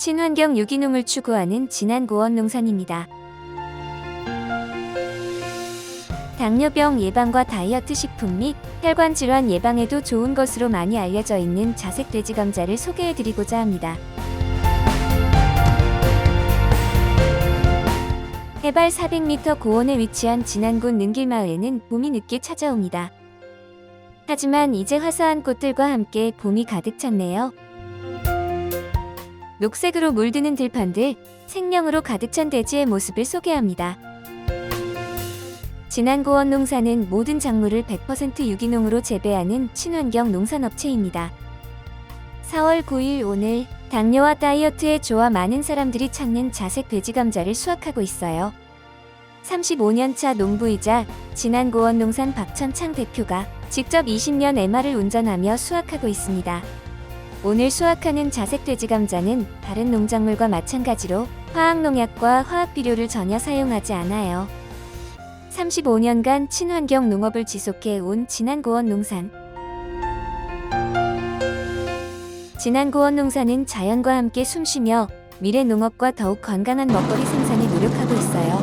친환경 유기농을 추구하는 진안고원 농산입니다. 당뇨병 예방과 다이어트 식품 및 혈관 질환 예방에도 좋은 것으로 많이 알려져 있는 자색 돼지 감자를 소개해 드리고자 합니다. 해발 400m 고원에 위치한 진안군 능길마을에는 봄이 늦게 찾아옵니다. 하지만 이제 화사한 꽃들과 함께 봄이 가득 찼네요. 녹색으로 물드는 들판들, 생명으로 가득 찬 대지의 모습을 소개합니다. 진안 고원 농사는 모든 작물을 100% 유기농으로 재배하는 친환경 농산업체입니다. 4월 9일 오늘 당뇨와 다이어트에 좋아 많은 사람들이 찾는 자색 돼지 감자를 수확하고 있어요. 35년차 농부이자 진안고원 농산 박천창 대표가 직접 20년 MR을 운전하며 수확하고 있습니다. 오늘 수확하는 자색 돼지 감자는 다른 농작물과 마찬가지로 화학 농약과 화학 비료를 전혀 사용하지 않아요. 35년간 친환경 농업을 지속해 온 진안고원 농산. 진안고원 농사는 자연과 함께 숨쉬며 미래 농업과 더욱 건강한 먹거리 생산에 노력하고 있어요.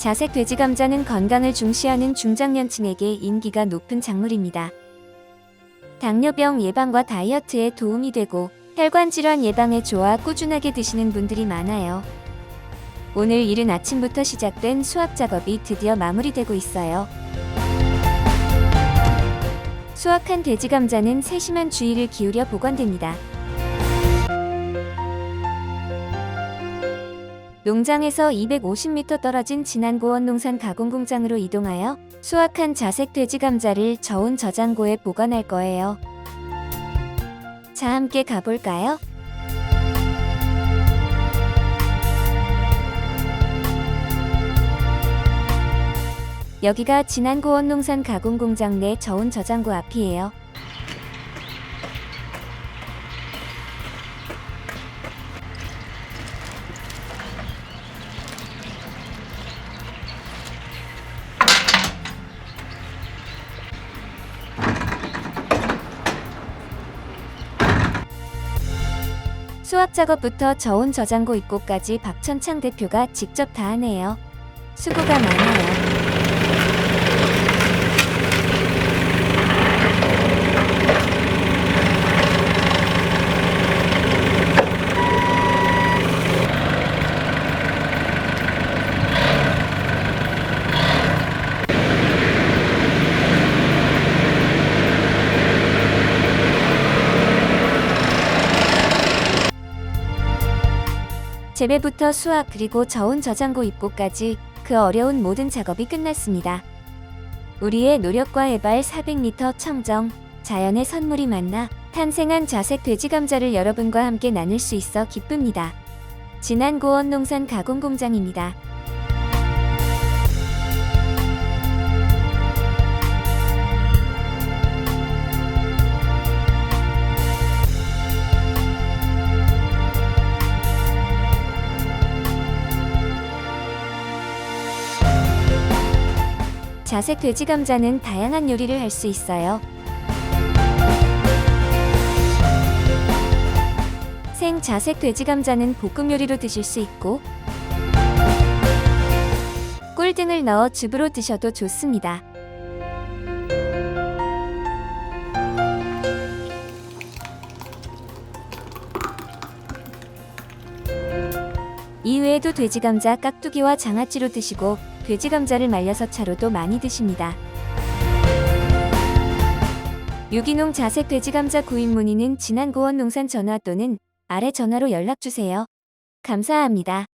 자색 돼지 감자는 건강을 중시하는 중장년층에게 인기가 높은 작물입니다. 당뇨병 예방과 다이어트에 도움이 되고 혈관 질환 예방에 좋아 꾸준하게 드시는 분들이 많아요. 오늘 이른 아침부터 시작된 수확 작업이 드디어 마무리되고 있어요. 수확한 돼지 감자는 세심한 주의를 기울여 보관됩니다. 농장에서 250m 떨어진 진안고원 농산 가공공장으로 이동하여 수확한 자색 돼지 감자를 저온 저장고에 보관할 거예요. 자, 함께 가볼까요? 여기가 진안고원 농산 가공공장 내 저온 저장고 앞이에요. 수확 작업부터 저온 저장고 입고까지 박천창 대표가 직접 다 하네요. 수고가 많아요. 재배부터 수확 그리고 저온 저장고 입고까지 그 어려운 모든 작업이 끝났습니다. 우리의 노력과 해발 400m 청정, 자연의 선물이 만나 탄생한 자색 돼지 감자를 여러분과 함께 나눌 수 있어 기쁩니다. 진안 고원 농산 가공 공장입니다. 자색 돼지 감자는 다양한 요리를 할 수 있어요. 생 자색 돼지 감자는 볶음 요리로 드실 수 있고 꿀 등을 넣어 즙으로 드셔도 좋습니다. 이외에도 돼지 감자 깍두기와 장아찌로 드시고 돼지 감자를 말려서 차로도 많이 드십니다. 유기농 자색 돼지 감자 구입 문의는 진안고원 농산 전화 또는 아래 전화로 연락 주세요. 감사합니다.